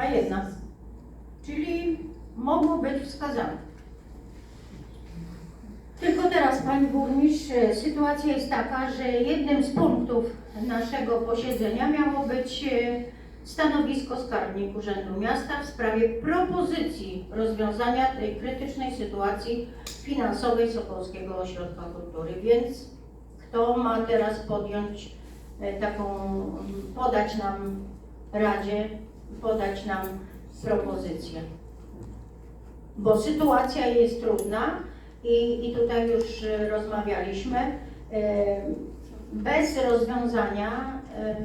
a jedna. Czyli mogło być wskazane. Tylko teraz, Pani Burmistrz, sytuacja jest taka, że jednym z punktów naszego posiedzenia miało być e, stanowisko skarbnik Urzędu Miasta w sprawie propozycji rozwiązania tej krytycznej sytuacji finansowej Sokolskiego Ośrodka Kultury. Więc kto ma teraz podjąć e, taką, podać nam Radzie, podać nam propozycję? Bo sytuacja jest trudna i, i tutaj już e, rozmawialiśmy. E, Bez rozwiązania e,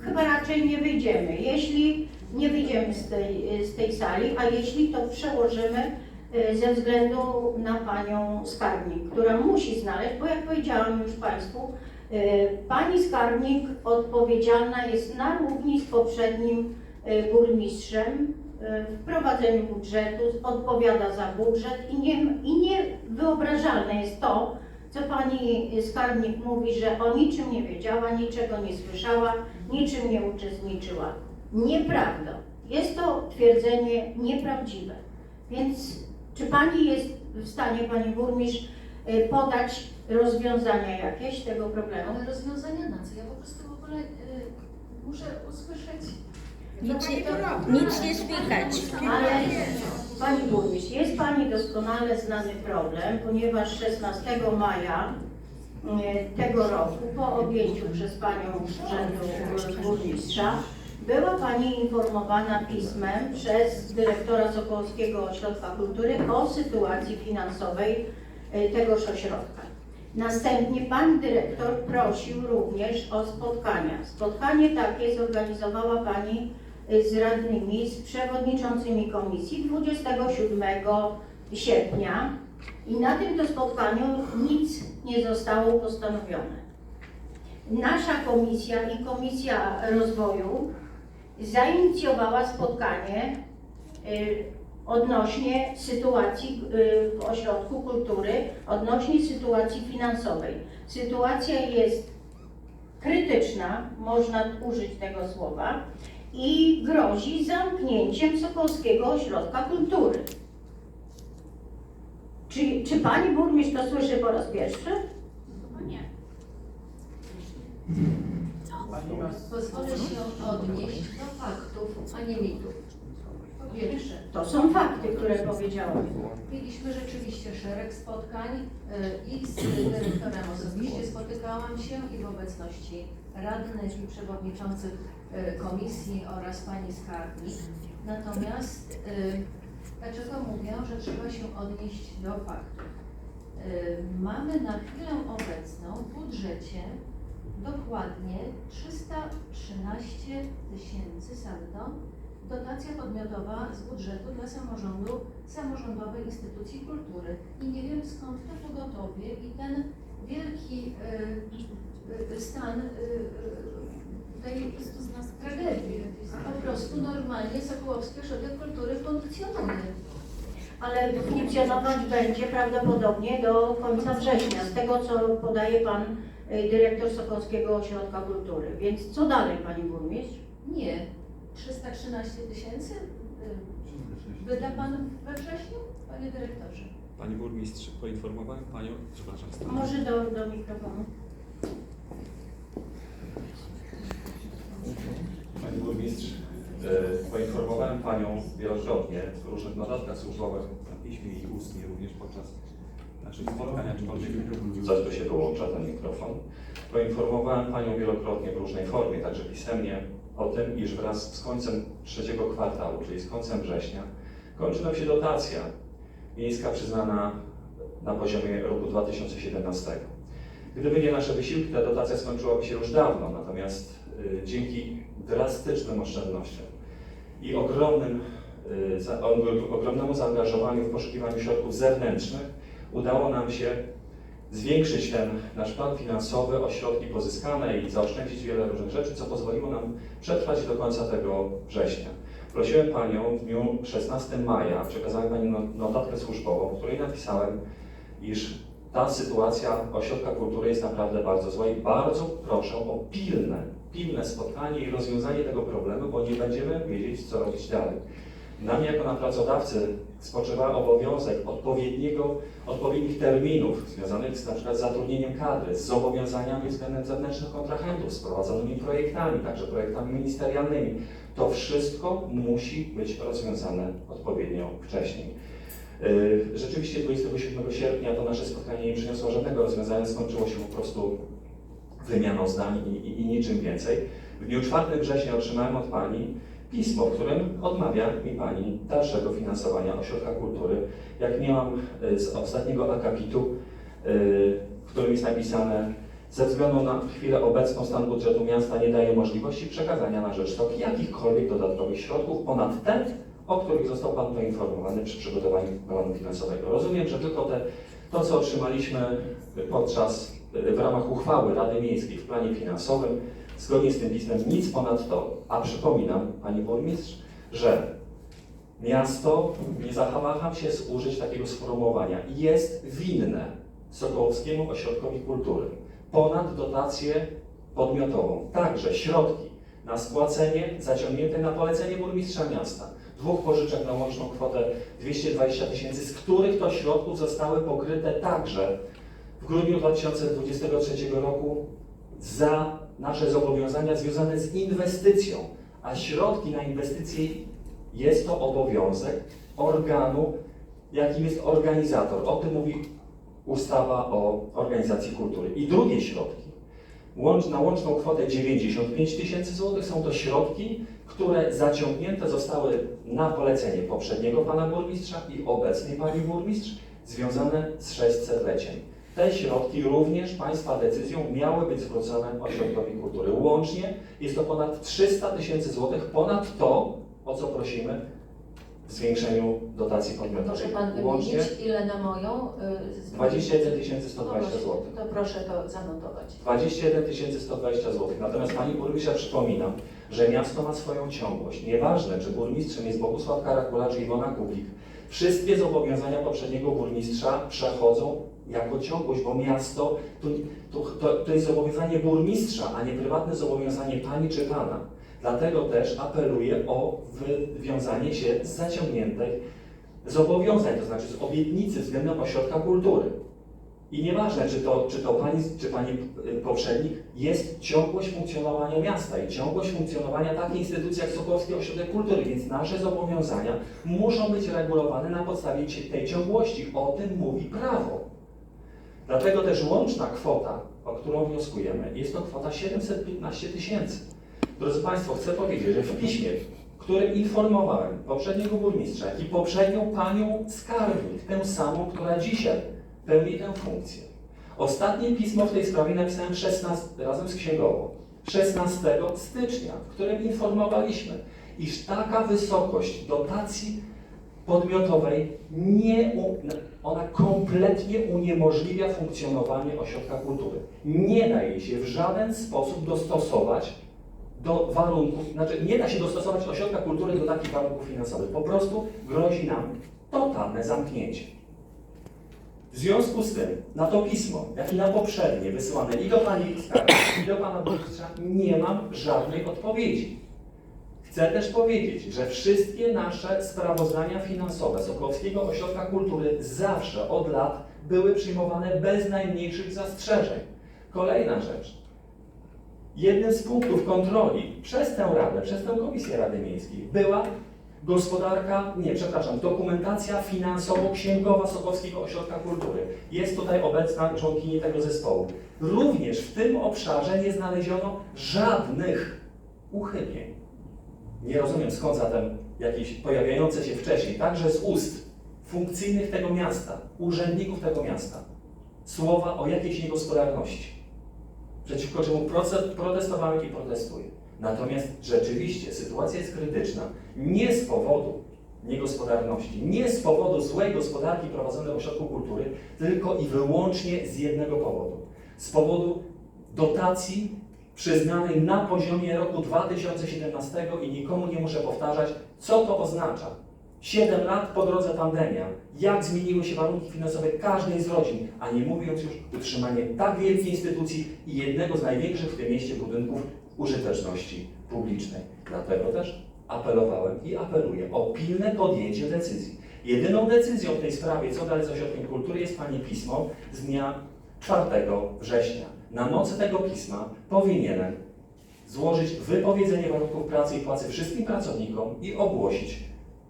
chyba raczej nie wyjdziemy. Jeśli nie wyjdziemy z tej, z tej sali, a jeśli to przełożymy ze względu na panią skarbnik, która musi znaleźć, bo jak powiedziałam już Państwu, pani skarbnik odpowiedzialna jest na równi z poprzednim burmistrzem e, w prowadzeniu budżetu, odpowiada za budżet i, nie, i niewyobrażalne jest to, co pani skarbnik mówi, że o niczym nie wiedziała, niczego nie słyszała, niczym nie uczestniczyła. Nieprawda. Jest to twierdzenie nieprawdziwe. Więc czy pani jest w stanie, pani burmistrz, y, podać rozwiązania jakieś tego problemu? Ale rozwiązania na co? Ja po prostu w ogóle y, muszę usłyszeć. Nic nie, nic nie słychać. Ale Pani Burmistrz, jest Pani doskonale znany problem, ponieważ 16 maja e, tego roku, po objęciu przez Panią Urzędu Burmistrza, była Pani informowana pismem przez dyrektora Sokolskiego Ośrodka Kultury o sytuacji finansowej e, tegoż ośrodka. Następnie Pan Dyrektor prosił również o spotkania. Spotkanie takie zorganizowała Pani z radnymi, z przewodniczącymi komisji 27 sierpnia i na tym to spotkaniu nic nie zostało postanowione. Nasza komisja i Komisja Rozwoju zainicjowała spotkanie y, odnośnie sytuacji y, w Ośrodku Kultury, odnośnie sytuacji finansowej. Sytuacja jest krytyczna, można użyć tego słowa, i grozi zamknięciem Sokolskiego Ośrodka Kultury. Czy, czy Pani Burmistrz to słyszy po raz pierwszy? Pozwolę się odnieść do faktów, a nie mitów. Po pierwsze, To są fakty, które powiedziałam. mieliśmy rzeczywiście szereg spotkań y, i z dyrektorem osobiście spotykałam się i w obecności radnych i przewodniczących komisji oraz pani skarbnik. Natomiast dlaczego mówię, że trzeba się odnieść do faktów? Y, Mamy na chwilę obecną w budżecie dokładnie 313 tysięcy saldo dotacja podmiotowa z budżetu dla samorządu, samorządowej instytucji kultury. I nie wiem skąd to pogotowie i ten wielki y, y, stan y, tej tragedii. Po prostu normalnie Sokołowski Ośrodek Kultury funkcjonuje. Ale funkcjonować będzie prawdopodobnie do końca września, z tego co podaje Pan y, dyrektor Sokolskiego Ośrodka Kultury. Więc co dalej Pani Burmistrz? Nie. 313 tysięcy y, wyda Pan we wrześniu, Panie Dyrektorze? Pani burmistrz, poinformowałem Panią, przepraszam, stanowisko. Może do, do mikrofonu. Pani Burmistrz, e, poinformowałem Panią wielokrotnie w różnych notatkach służbowych, na piśmie i ustnie również podczas naszych spotkań, aczkolwiek coś tu się wyłącza ten mikrofon. Poinformowałem Panią wielokrotnie w różnej formie, także pisemnie, o tym, iż wraz z końcem trzeciego kwartału, czyli z końcem września, kończy nam się dotacja miejska przyznana na poziomie roku 2017. Gdyby nie nasze wysiłki, ta dotacja skończyłaby się już dawno, natomiast dzięki drastycznym oszczędnościom i ogromnym, y, ogromnemu zaangażowaniu w poszukiwaniu środków zewnętrznych udało nam się zwiększyć ten nasz plan finansowy o środki pozyskane i zaoszczędzić wiele różnych rzeczy, co pozwoliło nam przetrwać do końca tego września. Prosiłem Panią w dniu 16 maja, przekazałem Pani no- notatkę służbową, w której napisałem, iż ta sytuacja ośrodka kultury jest naprawdę bardzo zła i bardzo proszę o pilne, pilne spotkanie i rozwiązanie tego problemu, bo nie będziemy wiedzieć, co robić dalej. Na mnie jako na pracodawcy spoczywa obowiązek odpowiedniego, odpowiednich terminów związanych z na przykład zatrudnieniem kadry, z zobowiązaniami względem zewnętrznych kontrahentów, z prowadzonymi projektami, także projektami ministerialnymi. To wszystko musi być rozwiązane odpowiednio wcześniej. Yy, Rzeczywiście 27 sierpnia to nasze spotkanie nie przyniosło żadnego rozwiązania, skończyło się po prostu wymianą zdań i, i, i niczym więcej. W dniu 4 września otrzymałem od Pani pismo, w którym odmawia mi Pani dalszego finansowania Ośrodka Kultury. Jak miałam y, z ostatniego akapitu, y, w którym jest napisane, ze względu na chwilę obecną stan budżetu miasta nie daje możliwości przekazania na rzecz TOK jakichkolwiek dodatkowych środków ponad te, o których został Pan poinformowany przy przygotowaniu planu finansowego. Rozumiem, że tylko te, to, co otrzymaliśmy podczas, w ramach uchwały Rady Miejskiej w planie finansowym, zgodnie z tym pismem, nic ponad to. A przypominam, Pani Burmistrz, że miasto, nie zawaham się użyć takiego sformułowania, jest winne Sokołowskiemu Ośrodkowi Kultury ponad dotację podmiotową, także środki na spłacenie zaciągnięte na polecenie burmistrza miasta dwóch pożyczek na łączną kwotę 220 tysięcy, z których to środków zostały pokryte także w grudniu 2023 roku za nasze zobowiązania związane z inwestycją, a środki na inwestycje jest to obowiązek organu, jakim jest organizator. O tym mówi ustawa o organizacji kultury. I drugie środki, na łączną kwotę 95 tysięcy złotych są to środki, które zaciągnięte zostały na polecenie poprzedniego pana burmistrza i obecnej pani burmistrz, związane z 600-leciem. Te środki również Państwa decyzją miały być zwrócone Ośrodkowi Kultury. Łącznie jest to ponad 300 tysięcy złotych, ponad to, o co prosimy w zwiększeniu dotacji Może podmiotowej. Pan Łącznie wymienić, ile na moją? y, z- 21 120 No właśnie, zł. To proszę to zanotować. 21 120 zł. Natomiast Pani Burmistrza przypominam, że miasto ma swoją ciągłość. Nieważne, czy burmistrzem jest Bogusław Karakula, czy Iwona Kubik. Wszystkie zobowiązania poprzedniego burmistrza przechodzą jako ciągłość, bo miasto to, to, to, to jest zobowiązanie burmistrza, a nie prywatne zobowiązanie Pani czy Pana. Dlatego też apeluję o wywiązanie się z zaciągniętych zobowiązań, to znaczy z obietnicy względem ośrodka kultury. I nieważne, czy to, czy to pani, czy pani y, poprzednik, jest ciągłość funkcjonowania miasta i ciągłość funkcjonowania takiej instytucji jak Sokolowski Ośrodek Kultury, więc nasze zobowiązania muszą być regulowane na podstawie tej ciągłości. O tym mówi prawo. Dlatego też łączna kwota, o którą wnioskujemy, jest to kwota 715 tysięcy. Drodzy Państwo, chcę powiedzieć, że w piśmie, w którym informowałem poprzedniego burmistrza i poprzednią panią skarbnik, tę samą, która dzisiaj pełni tę funkcję. Ostatnie pismo w tej sprawie napisałem 16, razem z księgową 16 stycznia, w którym informowaliśmy, iż taka wysokość dotacji podmiotowej nie, ona kompletnie uniemożliwia funkcjonowanie ośrodka kultury. Nie da jej się w żaden sposób dostosować do warunków, znaczy nie da się dostosować ośrodka kultury do takich warunków finansowych. Po prostu grozi nam totalne zamknięcie. W związku z tym na to pismo, jak i na poprzednie wysyłane i do Pani Skarbnik, i do Pana Burmistrza, nie mam żadnej odpowiedzi. Chcę też powiedzieć, że wszystkie nasze sprawozdania finansowe Sokolowskiego Ośrodka Kultury zawsze od lat były przyjmowane bez najmniejszych zastrzeżeń. Kolejna rzecz. Jednym z punktów kontroli przez tę Radę, przez tę Komisję Rady Miejskiej była gospodarka, nie, przepraszam, dokumentacja finansowo-księgowa Sokolowskiego Ośrodka Kultury. Jest tutaj obecna członkini tego zespołu. Również w tym obszarze nie znaleziono żadnych uchybień. Nie rozumiem skąd zatem jakieś pojawiające się wcześniej, także z ust funkcyjnych tego miasta, urzędników tego miasta, słowa o jakiejś niegospodarności, przeciwko czemu protestowałem i protestuję. Natomiast rzeczywiście sytuacja jest krytyczna nie z powodu niegospodarności, nie z powodu złej gospodarki prowadzonej w ośrodku kultury, tylko i wyłącznie z jednego powodu. Z powodu dotacji przyznanej na poziomie roku 2017 i nikomu nie muszę powtarzać, co to oznacza. 7 lat po drodze pandemia, jak zmieniły się warunki finansowe każdej z rodzin, a nie mówiąc już utrzymanie tak wielkiej instytucji i jednego z największych w tym mieście budynków użyteczności publicznej. Dlatego też apelowałem i apeluję o pilne podjęcie decyzji. Jedyną decyzją w tej sprawie, co dalej z ośrodkiem kultury, jest Pani pismo z dnia 4 września. Na mocy tego pisma powinienem złożyć wypowiedzenie warunków pracy i płacy wszystkim pracownikom i ogłosić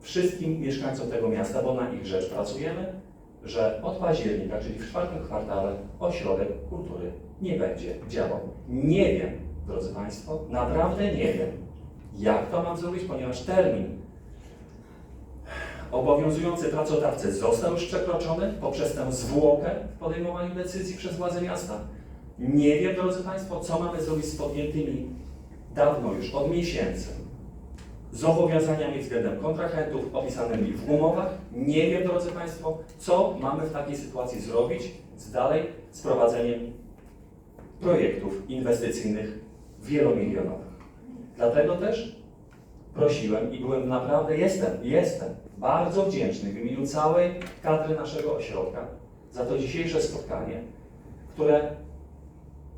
wszystkim mieszkańcom tego miasta, bo na ich rzecz pracujemy, że od października, czyli w czwartym kwartale, ośrodek kultury nie będzie działał. Nie wiem, drodzy Państwo, naprawdę nie wiem, jak to mam zrobić, ponieważ termin obowiązujący pracodawcę został już przekroczony poprzez tę zwłokę w podejmowaniu decyzji przez władze miasta. Nie wiem, drodzy Państwo, co mamy zrobić z podjętymi dawno już, od miesięcy, zobowiązaniami względem kontrahentów opisanymi w umowach. Nie wiem, drodzy Państwo, co mamy w takiej sytuacji zrobić z dalej z prowadzeniem projektów inwestycyjnych wielomilionowych. Dlatego też prosiłem i byłem naprawdę, jestem, jestem bardzo wdzięczny w imieniu całej kadry naszego ośrodka za to dzisiejsze spotkanie, które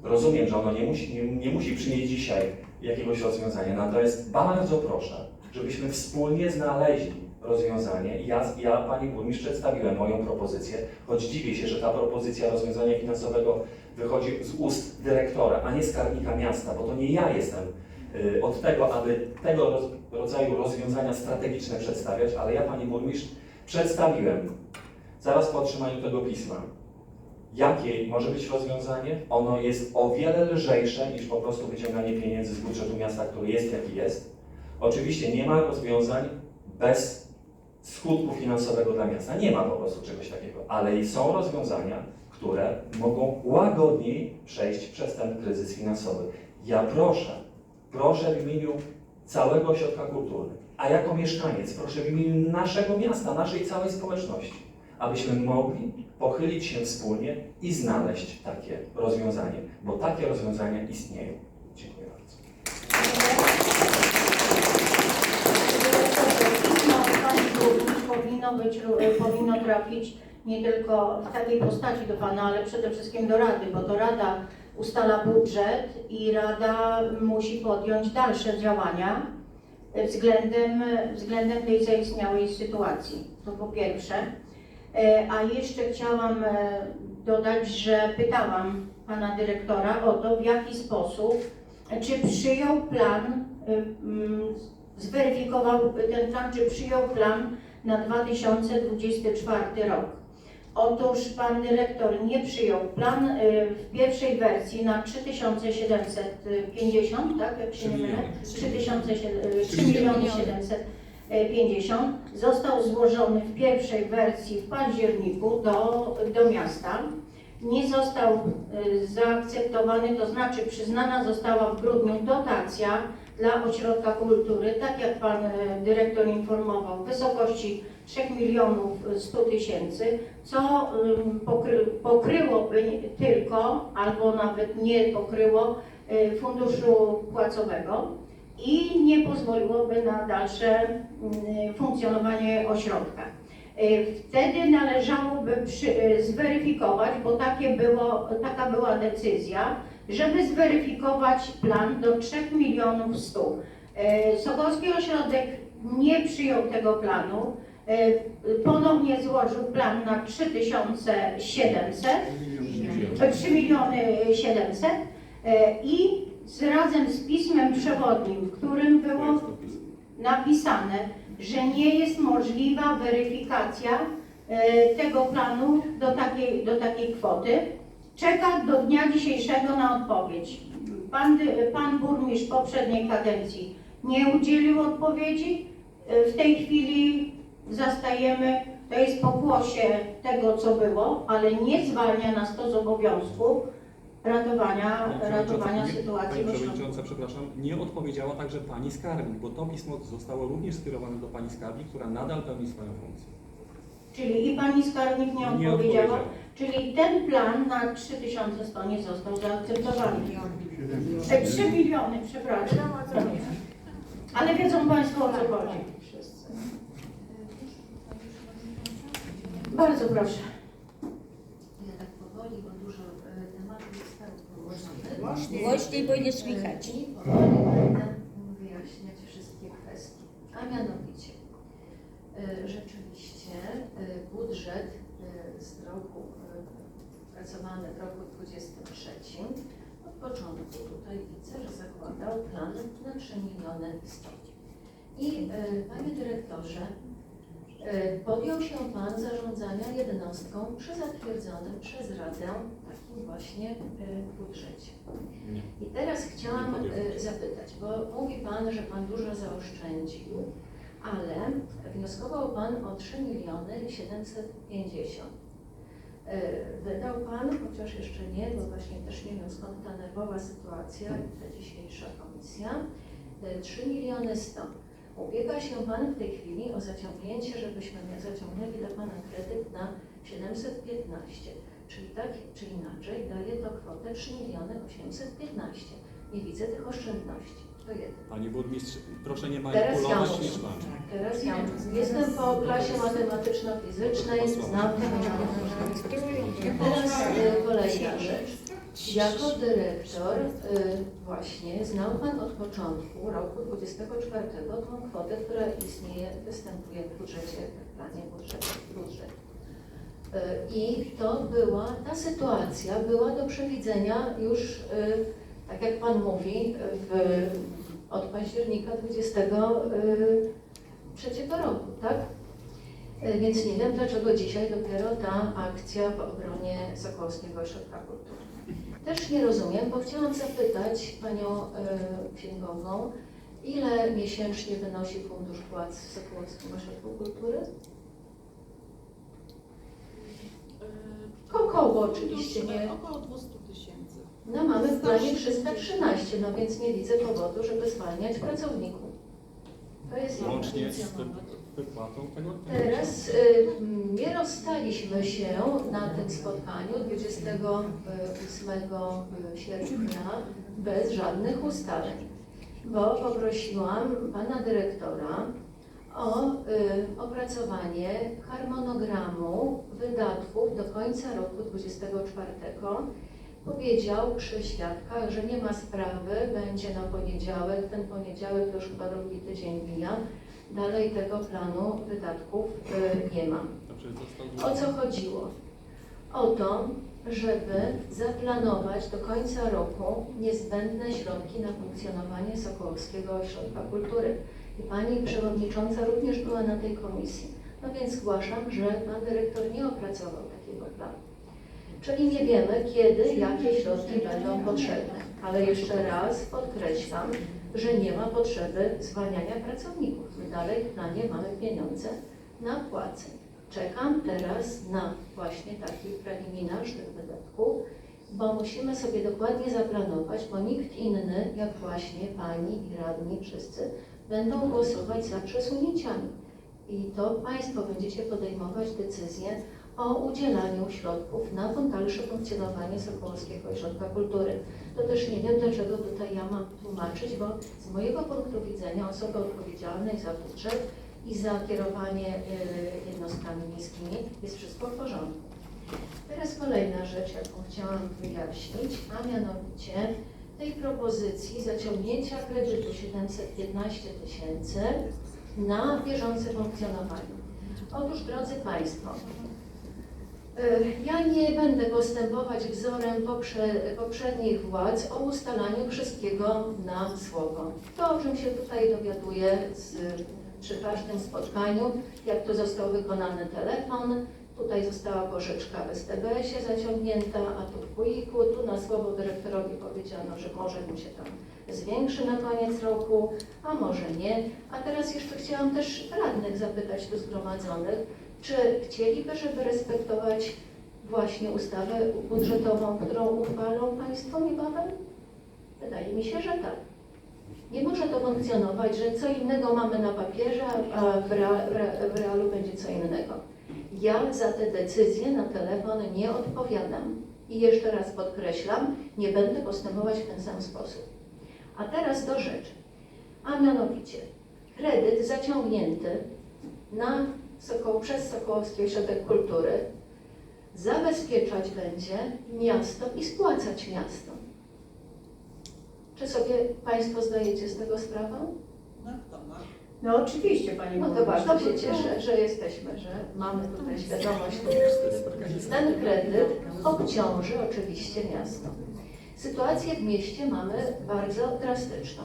rozumiem, że ono nie musi, nie, nie musi przynieść dzisiaj jakiegoś rozwiązania, natomiast bardzo proszę, żebyśmy wspólnie znaleźli rozwiązanie. Ja, ja Pani Burmistrz przedstawiłem moją propozycję, choć dziwię się, że ta propozycja rozwiązania finansowego wychodzi z ust dyrektora, a nie skarbnika miasta, bo to nie ja jestem od tego, aby tego rodzaju rozwiązania strategiczne przedstawiać, ale ja Pani Burmistrz przedstawiłem zaraz po otrzymaniu tego pisma, jakie może być rozwiązanie. Ono jest o wiele lżejsze niż po prostu wyciąganie pieniędzy z budżetu miasta, który jest jaki jest. Oczywiście nie ma rozwiązań bez skutku finansowego dla miasta. Nie ma po prostu czegoś takiego, ale są rozwiązania, które mogą łagodniej przejść przez ten kryzys finansowy. Ja proszę, proszę w imieniu całego ośrodka kultury, a jako mieszkaniec proszę w imieniu naszego miasta, naszej całej społeczności, abyśmy mogli pochylić się wspólnie i znaleźć takie rozwiązanie, bo takie rozwiązania istnieją. Dziękuję bardzo. Powinno być, powinno trafić nie tylko w takiej postaci do Pana, ale przede wszystkim do Rady, bo to Rada ustala budżet i Rada musi podjąć dalsze działania względem, względem tej zaistniałej sytuacji. To po pierwsze. E, A jeszcze chciałam e, dodać, że pytałam Pana Dyrektora o to, w jaki sposób, czy przyjął plan, e, zweryfikował ten plan, czy przyjął plan na 2024 rok. Otóż Pan Dyrektor nie przyjął plan e, w pierwszej wersji na 3750, tak, jak się nie mylę? 3 miliony 750 został złożony w pierwszej wersji w październiku do, do miasta. Nie został y, zaakceptowany, to znaczy przyznana została w grudniu dotacja dla ośrodka kultury, tak jak Pan y, Dyrektor informował, w wysokości 3 milionów 100 tysięcy, co pokry, pokryłoby tylko, albo nawet nie pokryło y, funduszu płacowego i nie pozwoliłoby na dalsze mm, funkcjonowanie ośrodka. Y, Wtedy należałoby przy, y, zweryfikować, bo takie było, taka była decyzja, żeby zweryfikować plan do 3 milionów 100. Y, Sokolski Ośrodek nie przyjął tego planu. Y, Ponownie złożył plan na 3700. 3 miliony 700 e, i z, razem z pismem przewodnim, w którym było napisane, że nie jest możliwa weryfikacja e, tego planu do takiej, do takiej kwoty. Czeka do dnia dzisiejszego na odpowiedź. Pan, pan burmistrz poprzedniej kadencji nie udzielił odpowiedzi. E, W tej chwili zastajemy, to jest pokłosie tego, co było, ale nie zwalnia nas to z obowiązku ratowania, Pani ratowania Przewodnicząca, sytuacji Pani. Przewodnicząca, przepraszam, nie odpowiedziała także Pani Skarbnik, bo to pismo zostało również skierowane do Pani Skarbnik, która nadal pełni swoją funkcję. Czyli i pani skarbnik nie Nie odpowiedziała, odpowiedziała. czyli ten plan na 3100 nie został zaakceptowany. E, 3 miliony, przepraszam. Ale wiedzą Państwo o co chodzi. Bardzo proszę. Ja tak powoli, bo dużo e, tematów zostało poruszonych. Głośniej, bo nie słychać. I powoli będę wyjaśniać wszystkie kwestie. A mianowicie, y, rzeczywiście budżet z roku, pracowany w roku 23, od początku tutaj widzę, że zakładał plan na 3 miliony 100. I panie dyrektorze, podjął się pan zarządzania jednostką przy zatwierdzonym przez Radę takim właśnie y, budżecie. I teraz chciałam y, zapytać, bo mówi Pan, że Pan dużo zaoszczędził, ale wnioskował Pan o 3 miliony 750. Y, Wydał Pan, chociaż jeszcze nie, bo właśnie też nie wiem skąd ta nerwowa sytuacja ta dzisiejsza komisja, y, 3 miliony 100. Ubiega się Pan w tej chwili o zaciągnięcie, żebyśmy nie zaciągnęli dla Pana kredyt na 715. Czyli tak czy inaczej daje to kwotę 3 miliony 815. Nie widzę tych oszczędności. To jedno. Pani burmistrz, proszę nie Teraz ja manipulować mówię. liczbami. Teraz ja jestem po klasie matematyczno-fizycznej, znam Teraz y, kolejna rzecz. Jako dyrektor y, właśnie znał Pan od początku roku 24 tą kwotę, która istnieje, występuje w budżecie, w planie budżetu, budżet. Y, I to była, ta sytuacja była do przewidzenia już, y, tak jak Pan mówi, w, od października 23 roku, tak? Więc nie wiem, dlaczego dzisiaj dopiero ta akcja w obronie Sokołowskiego Ośrodka Kultury. Też nie rozumiem, bo chciałam zapytać Panią y, Księgową, ile miesięcznie wynosi fundusz płac w Sokołowskim Ośrodku Kultury? Około oczywiście, nie? Około 200 tysięcy. No mamy w planie 313, no więc nie widzę powodu, żeby zwalniać pracowników. To jest jedna. Łącznie z wypłatą tego. Teraz y, nie rozstaliśmy się na tym spotkaniu 28 sierpnia bez żadnych ustaleń, bo poprosiłam pana dyrektora o y, opracowanie harmonogramu wydatków do końca roku 24. Powiedział przy świadkach, że nie ma sprawy, będzie na poniedziałek, ten poniedziałek to już chyba drugi tydzień mija, dalej tego planu wydatków y, nie ma. Dobrze, został O co chodziło? O to, żeby zaplanować do końca roku niezbędne środki na funkcjonowanie Sokołowskiego Ośrodka Kultury. I Pani Przewodnicząca również była na tej komisji. No więc zgłaszam, że Pan Dyrektor nie opracował takiego planu. Czyli nie wiemy, kiedy, jakie środki będą potrzebne. Ale jeszcze raz podkreślam, że nie ma potrzeby zwalniania pracowników. My dalej w planie mamy pieniądze na płace. Czekam teraz na właśnie taki preliminarz tych wydatków, bo musimy sobie dokładnie zaplanować, bo nikt inny, jak właśnie Pani i radni wszyscy, będą głosować za przesunięciami. I to Państwo będziecie podejmować decyzję o udzielaniu środków na dalsze funkcjonowanie Sokołowskiego Ośrodka Kultury. To też nie wiem, dlaczego tutaj ja mam tłumaczyć, bo z mojego punktu widzenia osoby odpowiedzialnej za budżet i za kierowanie y, jednostkami miejskimi jest wszystko w porządku. Teraz kolejna rzecz, jaką chciałam wyjaśnić, a mianowicie tej propozycji zaciągnięcia kredytu 715 tysięcy na bieżące funkcjonowanie. Otóż, drodzy Państwo, ja nie będę postępować wzorem poprze, poprzednich władz o ustalaniu wszystkiego na słowo. To, o czym się tutaj dowiaduję z, przy każdym spotkaniu, jak to został wykonany telefon, tutaj została pożyczka w STBS-ie zaciągnięta, a tu w Kuiku, tu na słowo dyrektorowi powiedziano, że może mu się tam zwiększy na koniec roku, a może nie. A teraz jeszcze chciałam też radnych zapytać tu zgromadzonych, czy chcieliby, żeby respektować właśnie ustawę budżetową, którą uchwalą Państwo niebawem? Wydaje mi się, że tak. Nie może to funkcjonować, że co innego mamy na papierze, a w, rea, w re- w realu będzie co innego. Ja za te decyzje na telefon nie odpowiadam. I jeszcze raz podkreślam, nie będę postępować w ten sam sposób. A teraz do rzeczy. A mianowicie, kredyt zaciągnięty na Sokoł, przez Sokołowski Ośrodek Kultury zabezpieczać będzie miasto i spłacać miasto. Czy sobie Państwo zdajecie z tego sprawę? No oczywiście Pani No to bardzo się cieszę, że jesteśmy, że mamy tutaj świadomość tego. Ten kredyt obciąży oczywiście miasto. Sytuację w mieście mamy bardzo drastyczną.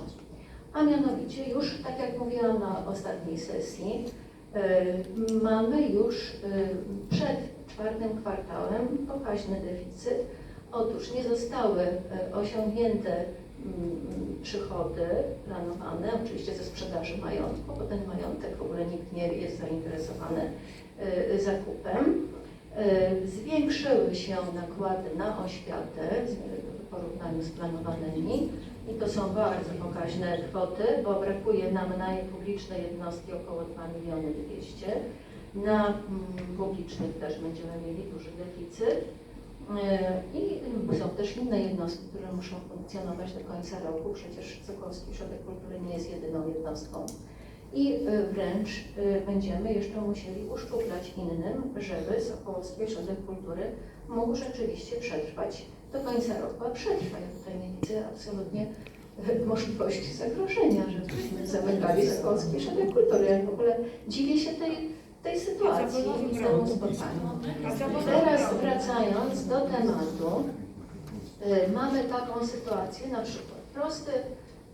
A mianowicie już, tak jak mówiłam na ostatniej sesji, mamy już y, przed czwartym kwartałem pokaźny deficyt. Otóż nie zostały y, osiągnięte mm, przychody planowane, oczywiście ze sprzedaży majątku, bo ten majątek w ogóle nikt nie jest zainteresowany zakupem. Zwiększyły się nakłady na oświatę w porównaniu z planowanymi i to są bardzo pokaźne kwoty, bo brakuje nam na publiczne jednostki około 2 miliony 200. Na mm, publicznych też będziemy mieli duży deficyt. Y, I są też inne jednostki, które muszą funkcjonować do końca roku. Przecież Sokolski Ośrodek Kultury nie jest jedyną jednostką. I y, wręcz y, będziemy jeszcze musieli uszczuplać innym, żeby Sokołowski Ośrodek Kultury mógł rzeczywiście przetrwać do końca roku, a przetrwa. Ja tutaj nie widzę absolutnie możliwości zagrożenia, żebyśmy zamykali Sokołowski Ośrodek Kultury. Ja w ogóle dziwię się tej, tej sytuacji i temu spotkaniu. Teraz wracając do tematu, y, mamy taką sytuację, na przykład prosty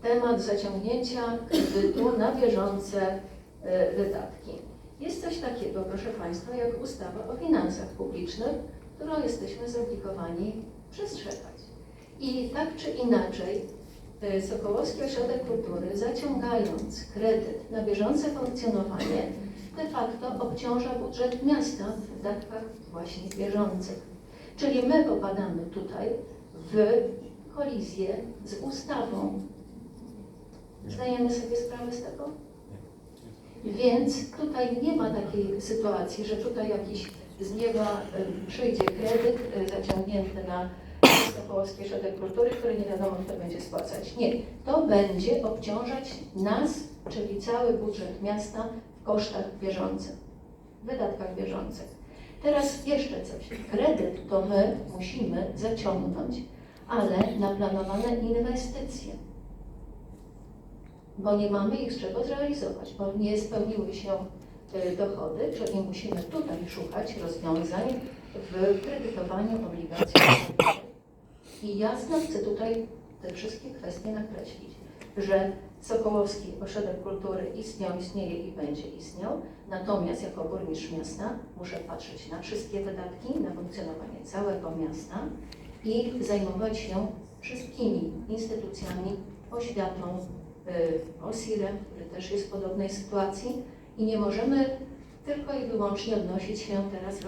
temat zaciągnięcia kredytu na bieżące y, wydatki. Jest coś takiego, proszę Państwa, jak ustawa o finansach publicznych, którą jesteśmy zobligowani przestrzegać. I tak czy inaczej, y, Sokołowski Ośrodek Kultury, zaciągając kredyt na bieżące funkcjonowanie, de facto obciąża budżet miasta w wydatkach właśnie bieżących. Czyli my popadamy tutaj w kolizję z ustawą. Zdajemy sobie sprawę z tego? Więc tutaj nie ma takiej sytuacji, że tutaj jakiś z nieba y, przyjdzie kredyt y, zaciągnięty na Sokołowski Ośrodek Kultury, który nie wiadomo kto będzie spłacać. Nie, to będzie obciążać nas, czyli cały budżet miasta w kosztach bieżących, w wydatkach bieżących. Teraz jeszcze coś. Kredyt to my musimy zaciągnąć, ale na planowane inwestycje bo nie mamy ich z czego zrealizować, bo nie spełniły się y, dochody, czyli musimy tutaj szukać rozwiązań w kredytowaniu obligacji. I jasno chcę tutaj te wszystkie kwestie nakreślić, że Sokołowski Ośrodek Kultury istniał, istnieje i będzie istniał, natomiast jako burmistrz miasta muszę patrzeć na wszystkie wydatki, na funkcjonowanie całego miasta i zajmować się wszystkimi instytucjami, oświatą, y, OSIRem, który też jest w podobnej sytuacji i nie możemy tylko i wyłącznie odnosić się teraz